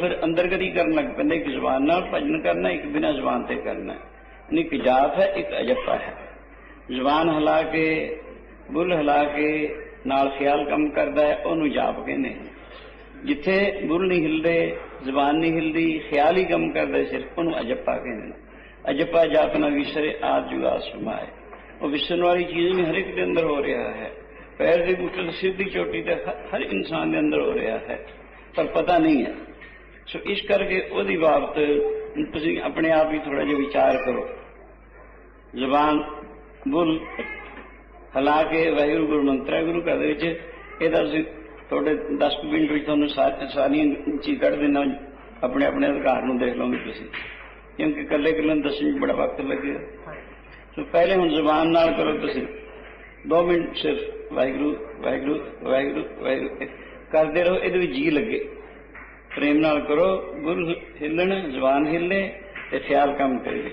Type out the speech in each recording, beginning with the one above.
ਫਿਰ ਅੰਦਰਗਤੀ ਕਰਨ ਲੱਗ ਪੈਂਦਾ, ਇੱਕ ਜ਼ੁਬਾਨ ਨਾਲ ਭਜਨ ਕਰਨਾ, ਇੱਕ ਬਿਨਾਂ ਜ਼ੁਬਾਨ ਤੇ ਕਰਨਾ। ਨਹੀਂ, ਇੱਕ ਜਾਪ ਹੈ, ਇੱਕ ਅਜੱਪਾ ਹੈ। ਜ਼ੁਬਾਨ ਹਿਲਾ ਕੇ, ਬੁੱਲ ਹਿਲਾ ਕੇ ਨਾਲ ਖਿਆਲ ਕੰਮ ਕਰਦਾ ਹੈ, ਉਹਨੂੰ ਜਾਪ ਕਹਿੰਦੇ ਜਿੱਥੇ ਬੁੱਲ ਨਹੀਂ ਹਿਲਦੇ, ਜ਼ੁਬਾਨ ਨਹੀਂ ਹਿਲਦੀ ਖਿਆਲ ਹੀ ਕੰਮ ਕਰਦਾ ਸਿਰਫ ਉਹਨੂੰ ਅਜੱਪਾ ਕਹਿੰਦੇ ਨੇ। ਅਜੱਪਾ ਜਾਪ ਨਾ ਵਿਸਰੇ, ਆਦ ਜੁਗਾ ਸਮਾਏ ਉਹ ਵਿਸਰਨ ਵਾਲੀ ਚੀਜ਼ ਵੀ ਹਰ ਇੱਕ ਦੇ ਅੰਦਰ ਹੋ ਰਿਹਾ ਹੈ। ਪੈਰ ਦੇ ਬੁੱਟੇ ਸਿੱਧੀ ਚੋਟੀ ਤੇ ਹਰ ਇਨਸਾਨ ਦੇ ਅੰਦਰ ਹੋ ਰਿਹਾ ਹੈ। ਪਰ ਪਤਾ ਨਹੀਂ ਹੈ। ਸੋ ਇਸ ਕਰਕੇ ਉਹਦੀ ਬਾਬਤ ਤੁਸੀਂ ਆਪਣੇ ਆਪ ਹੀ ਥੋੜਾ ਜਿਹਾ ਵਿਚਾਰ ਕਰੋ। ਜ਼ਬਾਨ ਬੁੱਲ, ਹਲਾ ਕੇ ਵਾਹਿਗੁਰੂ ਗੁਰੂ ਮੰਤਰਾ ਗੁਰੂ ਘਰ ਦੇ ਵਿੱਚ ਇਹਦਾ ਤੁਸੀਂ ਤੁਹਾਡੇ 10 ਕੁ ਮਿੰਟ ਵਿੱਚ ਤੁਹਾਨੂੰ ਸਾਰੀਆਂ ਚੀਜ਼ ਕੱਢ ਦੇਣਾ ਆਪਣੇ ਆਪਣੇ ਅਧਿਕਾਰ ਨੂੰ ਦੇਖ ਲਓਗੇ ਤੁਸੀਂ। ਕਿਉਂਕਿ ਇਕੱਲੇ ਇਕੱਲੇ ਨੂੰ ਦੱਸਣ 'ਚ ਬੜਾ ਵਕਤ ਲੱਗੇਗਾ ਸੋ ਪਹਿਲੇ ਹੁਣ ਜ਼ਬਾਨ ਨਾਲ ਕਰੋ ਤੁਸੀਂ। 2 ਮਿੰਟ ਸਿਰਫ। ਵਾਹਿਗੁਰੂ ਵਾਹਿਗੁਰੂ ਵਾਹਿਗੁਰੂ ਵਾਹਿਗੁਰੂ। ਕਰਦੇ ਰਹੋ, ਇਹਦੇ ਵਿੱਚ ਜੀ ਲੱਗੇ। ਪ੍ਰੇਮ ਨਾਲ ਕਰੋ, ਗੁਰੂ ਹਿੱਲਣ, ਜ਼ੁਬਾਨ ਹਿੱਲੇ ਤੇ ਖਿਆਲ ਕੰਮ ਕਰੇ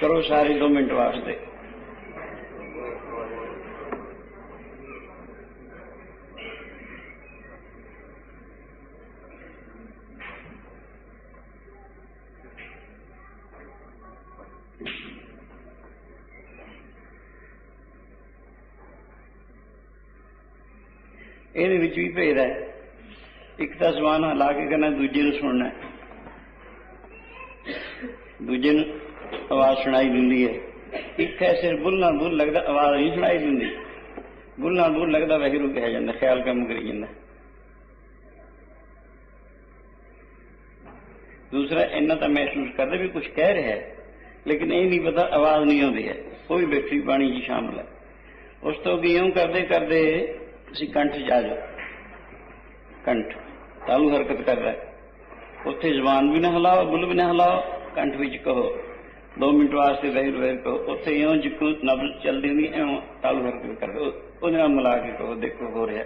ਕਰੋ ਸਾਰੇ 2 ਮਿੰਟ ਵਾਸਤੇ। ਇਹਦੇ ਵਿੱਚ ਵੀ ਭੇਦ ਹੈ। ਇੱਕ ਤਾਂ ਜ਼ਬਾਨ ਹਲਾ ਕੇ ਕਰਨਾ ਦੂਜੇ ਨੂੰ ਸੁਣਨਾ ਦੂਜੇ ਨੂੰ ਆਵਾਜ਼ ਸੁਣਾਈ ਦਿੰਦੀ ਹੈ। ਇੱਕ ਹੈ ਸਿਰ ਬੁੱਲ ਬੁੱਲ ਲੱਗਦਾ, ਆਵਾਜ਼ ਨਹੀਂ ਸੁਣਾਈ ਦਿੰਦੀ। ਬੁੱਲ ਬੁੱਲ ਲੱਗਦਾ ਵੈਗਰੂ ਕਿਹਾ ਜਾਂਦਾ, ਖਿਆਲ ਕੰਮ ਕਰੀ ਜਾਂਦਾ। ਦੂਸਰਾ, ਇੰਨਾ ਤਾਂ ਮਹਿਸੂਸ ਕਰਦੇ ਵੀ ਕੁਝ ਕਹਿ ਰਿਹਾ ਹੈ, ਲੇਕਿਨ ਇਹ ਨਹੀਂ ਪਤਾ, ਆਵਾਜ਼ ਨਹੀਂ ਆਉਂਦੀ ਹੈ। ਉਹ ਵੀ ਬੈਠੀ ਪਾਣੀ ਜੀ ਸ਼ਾਮਲ ਹੈ। ਉਸ ਤੋਂ ਅੱਗੇ ਕਰਦੇ ਕਰਦੇ ਤੁਸੀਂ ਕੰਠ 'ਚ ਜਾਓ। ਕੰਠ। ਤਾਲੂ ਹਰਕਤ ਕਰ ਰਿਹਾ ਉੱਥੇ ਜ਼ਬਾਨ ਵੀ ਨਾ ਹਿਲਾਓ ਬੁੱਲ ਵੀ ਨਾ ਹਿਲਾਓ, ਕੰਠ ਵਿੱਚ ਕਹੋ। 2 ਮਿੰਟ ਵਾਸਤੇ ਵਹਿਰ ਵਹਿਰ ਕਹੋ। ਉੱਥੇ ਇਉਂ ਜਿੱਕੂ ਨਬਜ਼ ਚੱਲਦੀ ਹੁੰਦੀ ਐਉਂ ਤਾਲੂ ਹਰਕਤ ਕਰ ਉਹਦੇ ਨਾਲ ਮਿਲਾ ਕੇ ਕਹੋ, ਦੇਖੋ, ਹੋ ਰਿਹਾ।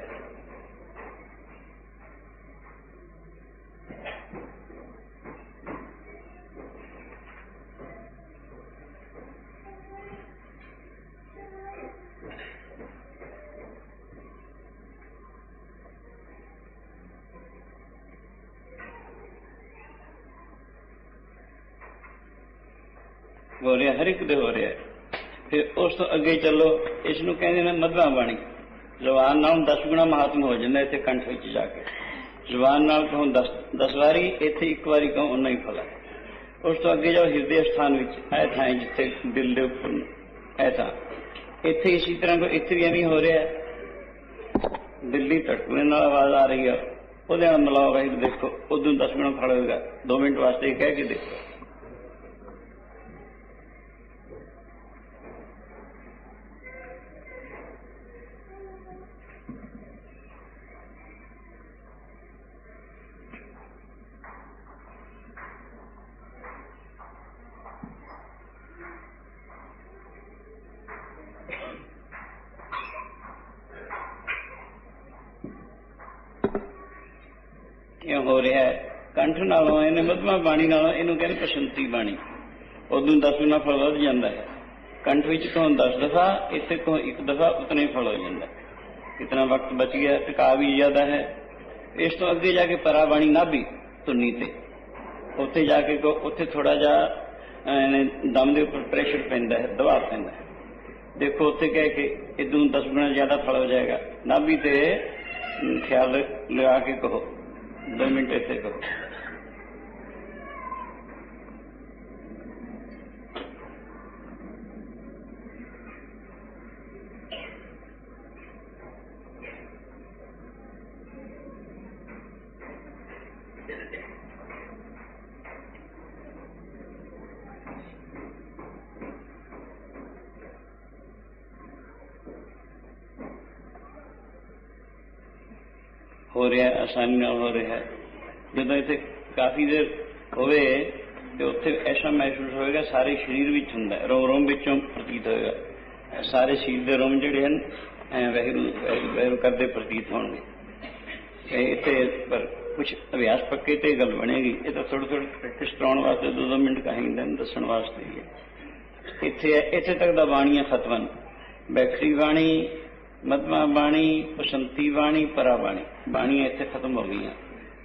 ਹੋ ਰਿਹਾ, ਹਰ ਇੱਕ ਦੇ ਹੋ ਰਿਹਾ ਫਿਰ ਉਸ ਤੋਂ ਅੱਗੇ ਚੱਲੋ, ਇਸ ਨੂੰ ਕਹਿੰਦੇ ਨੇ ਮਧਵਾ ਬਾਣੀ। ਜ਼ੁਬਾਨ ਨਾਲ 10 ਗੁਣਾ ਮਹਾਤਮ ਹੋ ਜਾਂਦਾ ਇੱਥੇ ਕੰਠ ਵਿੱਚ ਜਾ ਕੇ। ਜ਼ੁਬਾਨ ਨਾਲ ਕਹੋ 10 10 ਵਾਰੀ ਇੱਥੇ ਇੱਕ ਵਾਰੀ ਕਹੋ ਉਨਾ ਹੀ ਫਲ ਉਸ ਤੋਂ ਅੱਗੇ ਜਾਓ ਹਿਰਦੇ ਸਥਾਨ ਵਿੱਚ ਇਹ ਥਾਂ ਜਿੱਥੇ ਦਿਲ ਦੇ ਉੱਪਰ ਇਹ ਥਾਂ। ਇੱਥੇ ਇਸੇ ਤਰ੍ਹਾਂ ਕੋ ਇੱਥੇ ਵੀ ਐਵੇਂ ਹੋ ਰਿਹਾ ਦਿੱਲੀ ਧੜਕਣੇ ਨਾਲ ਆਵਾਜ਼ ਆ ਰਹੀ ਹੈ। ਉਹਦੇ ਨਾਲ ਮਿਲਾਓ, ਵਾਹਿਗੁਰੂ ਦੇਖੋ, ਉਦੋਂ 10 ਗੁਣਾ ਫਲ ਹੋਏਗਾ। 2 ਮਿੰਟ ਵਾਸਤੇ ਕਹਿ ਕੇ ਦੇਖੋ। ਹੋ ਰਿਹਾ ਹੈ। ਕੰਠ ਨਾਲੋਂ ਇਹਨੇ ਮਧਮਾ ਬਾਣੀ ਨਾਲੋਂ ਇਹਨੂੰ ਕਹਿੰਦੇ ਪ੍ਰਸ਼ੰਤੀ ਬਾਣੀ। ਉਦੋਂ 10 ਗੁਣਾ ਫਲ ਵੱਧ ਜਾਂਦਾ ਹੈ। ਕੰਠ ਵਿੱਚ ਕਹੋ 10 ਦਫਾ ਇੱਥੇ ਤੋਂ ਇੱਕ ਦਫਾ ਉਤਨੇ ਹੀ ਫਲ ਹੋ ਜਾਂਦਾ ਕਿਤਨਾ ਵਕਤ ਬਚ ਗਿਆ ਟਿਕਾ ਵੀ ਜ਼ਿਆਦਾ ਹੈ। ਇਸ ਤੋਂ ਅੱਗੇ ਜਾ ਕੇ ਪਰਾ ਬਾਣੀ ਨਾਭੀ ਧੁਨੀ ਤੇ। ਉੱਥੇ ਜਾ ਕੇ ਕਹੋ ਉੱਥੇ ਥੋੜਾ ਜਿਹਾ ਅਹ, ਦਮ ਦੇ ਉੱਪਰ ਪ੍ਰੈਸ਼ਰ ਪੈਂਦਾ ਹੈ ਦਬਾਅ ਪੈਂਦਾ ਹੈ। ਦੇਖੋ ਉੱਥੇ ਕਹਿ ਕੇ ਇਦੋਂ 10 ਗੁਣਾ ਜ਼ਿਆਦਾ ਫਲ ਹੋ ਜਾਏਗਾ। ਨਾਭੀ ਤੇ ਖਿਆਲ ਲਗਾ ਕੇ ਕਹੋ। 2 ਮਿੰਟ ਇੱਥੇ ਕਹੋ ਹੋ ਰਿਹਾ, ਆਸਾਨੀ ਨਾਲ ਹੋ ਰਿਹਾ। ਜਦੋਂ ਇੱਥੇ ਕਾਫੀ ਦੇਰ ਹੋਵੇ ਤੇ ਉੱਥੇ ਐਸਾ ਮਹਿਸੂਸ ਹੋਏਗਾ ਸਾਰੇ ਸਰੀਰ ਵਿੱਚ ਹੁੰਦਾ ਰੋਮ ਰੋਮ ਵਿੱਚੋਂ ਪ੍ਰਤੀਤ ਹੋਏਗਾ। ਸਾਰੇ ਸਰੀਰ ਦੇ ਰੋਮ ਜਿਹੜੇ ਹਨ, ਐ ਵਹਿਰੂ ਵਹਿਰੂ ਕਰਦੇ ਪ੍ਰਤੀਤ ਹੋਣਗੇ। ਇੱਥੇ ਪਰ ਕੁਝ ਅਭਿਆਸ ਪੱਕੇ ਤੇ ਗੱਲ ਬਣੇਗੀ। ਇਹ ਤਾਂ ਥੋੜੀ ਥੋੜੀ ਪ੍ਰੈਕਟਿਸ ਕਰਾਉਣ ਵਾਸਤੇ ਦੋ ਦੋ ਮਿੰਟ ਕਹਾਂਗੇ ਦੱਸਣ ਵਾਸਤੇ ਹੀ ਹੈ। ਇੱਥੇ ਇੱਥੇ ਤੱਕ ਦਾ ਬਾਣੀਆਂ ਖਤਮਨ ਬੈਕਰੀ ਬਾਣੀ ਮਧਮਾ ਬਾਣੀ ਬਸੰਤੀ ਬਾਣੀ ਪਰਾ ਬਾਣੀ। ਬਾਣੀਆਂ ਇੱਥੇ ਖਤਮ ਹੋ ਗਈਆਂ।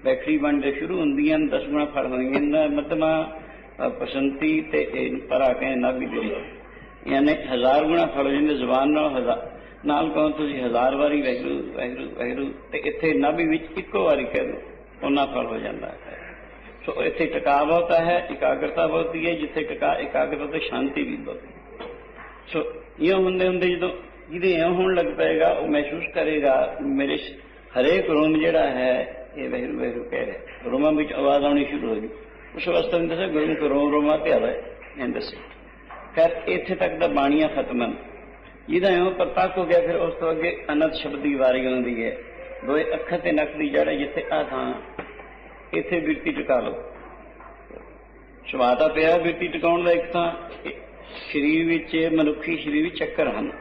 ਬੈਠਰੀ ਬਣਦੇ ਸ਼ੁਰੂ ਹੁੰਦੀਆਂ ਨੇ, ਦਸ ਮਤਮਾ ਪਸੰਤੀ ਤੇ ਪਰਾ ਕੇ ਨਾਭੀ ਦੇ ਵਿੱਚ। ਯਾਨੀ ਹਜ਼ਾਰ ਗੁਣਾ ਫਲ ਹੋ ਜ਼ੁਬਾਨ ਨਾਲ ਹਜ਼ਾਰ ਨਾਲ ਕਹੋ ਤੁਸੀਂ ਹਜ਼ਾਰ ਵਾਰੀ ਵੈਗਰੂ ਵੈਗਰੂ ਵੈਗਰੂ ਤੇ ਇੱਥੇ ਨਾਭੀ ਵਿੱਚ ਇੱਕੋ ਵਾਰੀ ਕਹਿ ਦਿਓ ਉਹਨਾਂ ਫਲ ਹੋ ਜਾਂਦਾ ਹੈ। ਸੋ ਇੱਥੇ ਟਿਕਾ ਬਹੁਤਾ ਹੈ ਇਕਾਗਰਤਾ ਬਹੁਤੀ ਹੈ ਜਿੱਥੇ ਟਿਕਾ ਇਕਾਗਰਤਾ ਤੇ ਸ਼ਾਂਤੀ ਵੀ ਬਹੁਤੀ ਸੋ ਇਹ ਹੁੰਦੇ ਹੁੰਦੇ ਜਦੋਂ ਜਿਹਦੇ ਇਹ ਹੋਣ ਲੱਗ ਪਏਗਾ, ਉਹ ਮਹਿਸੂਸ ਕਰੇਗਾ, ਮੇਰੇ ਹਰੇਕ ਰੋਮ ਜਿਹੜਾ ਹੈ, ਇਹ ਵਹਿਰੂ ਵਹਿਰੂ ਕਹਿ ਰਿਹਾ ਰੋਮਾਂ ਵਿੱਚ ਆਵਾਜ਼ ਆਉਣੀ ਸ਼ੁਰੂ ਹੋ ਗਈ। ਉਸ ਅਵਸਥਾ ਵਿੱਚ ਦੱਸਿਆ, ਗੁਰੂ ਕੋ ਰੋਮ ਰੋਮਾ ਤੇ ਇਹ ਦੱਸੇ ਖੈਰ, ਇੱਥੇ ਤੱਕ ਦਾ ਬਾਣੀਆਂ ਖਤਮ ਹਨ। ਜਿਹਦਾ ਇਉਂ ਪ੍ਰਤਾਪ ਹੋ ਗਿਆ, ਫਿਰ ਉਸ ਤੋਂ ਅੱਗੇ ਅਨੰਤ ਸ਼ਬਦ ਦੀ ਵਾਰੀ ਆਉਂਦੀ ਹੈ। ਦੋਏ ਅੱਖਾਂ ਤੇ ਨੱਕ ਦੀ ਜੜ ਜਿੱਥੇ ਆ ਥਾਂ, ਇੱਥੇ ਬਿਰਤੀ ਟਿਕਾ ਲਓ। ਸ਼ਵਾਤਾ ਪਿਆ ਬਿਰਤੀ ਟਿਕਾਉਣ ਦਾ ਇੱਕ ਤਾਂ ਸਰੀਰ ਵਿੱਚ, ਮਨੁੱਖੀ ਸਰੀਰ ਵਿੱਚ ਚੱਕਰ ਹਨ।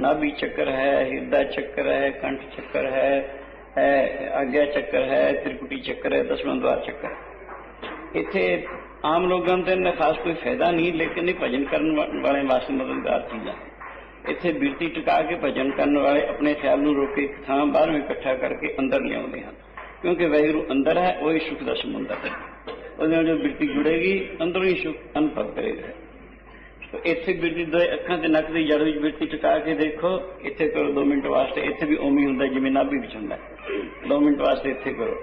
ਨਾਭੀ ਚੱਕਰ ਹੈ, ਹਿਰਦਾ ਚੱਕਰ ਹੈ, ਕੰਠ ਚੱਕਰ ਹੈ ਹੈ, ਆਗਿਆ ਚੱਕਰ ਹੈ ਤ੍ਰਿਕੁਟੀ ਚੱਕਰ ਹੈ ਦਸਵਾਂ ਦਵਾਰ ਚੱਕਰ। ਇੱਥੇ ਆਮ ਲੋਕਾਂ ਨੂੰ ਤਾਂ ਖਾਸ ਕੋਈ ਫਾਇਦਾ ਨਹੀਂ, ਲੇਕਿਨ ਇਹ ਭਜਨ ਕਰਨ ਵਾਲੇ ਵਾਸਤੇ ਮਦਦਗਾਰ ਚੀਜ਼ਾਂ ਇੱਥੇ ਬਿਰਤੀ ਟਿਕਾ ਕੇ ਭਜਨ ਕਰਨ ਵਾਲੇ ਆਪਣੇ ਖਿਆਲ ਨੂੰ ਰੋਕ ਕੇ ਇੱਕ ਥਾਂ ਬਾਹਰੋਂ ਇਕੱਠਾ ਕਰਕੇ ਅੰਦਰ ਲਿਆਉਂਦੇ ਹਨ। ਕਿਉਂਕਿ ਵੈਗਰੂ ਅੰਦਰ ਹੈ, ਉਹ ਹੀ ਸੁਖ ਦਾ ਸਮੁੰਦਰ ਹੈ। ਉਹਦੇ ਨਾਲ ਜੋ ਬਿਰਤੀ ਜੁੜੇਗੀ, ਅੰਦਰੋਂ ਹੀ ਸੁਖ ਅਨੁਭਵ ਕਰੇਗਾ। ਇੱਥੇ ਬਿਰਤੀ ਦੋ ਅੱਖਾਂ ਤੇ ਨੱਕ ਦੀ ਜੜ ਵਿੱਚ ਬਿਰਤੀ ਟਿਕਾ ਕੇ ਦੇਖੋ, ਇੱਥੇ ਕਰੋ 2 ਮਿੰਟ ਵਾਸਤੇ, ਇੱਥੇ ਵੀ ਉਮੀ ਹੁੰਦਾ, ਜਿਵੇਂ ਨਾਭੀ ਵਿੱਚ ਹੁੰਦਾ। 2 ਮਿੰਟ ਵਾਸਤੇ ਇੱਥੇ ਕਰੋ।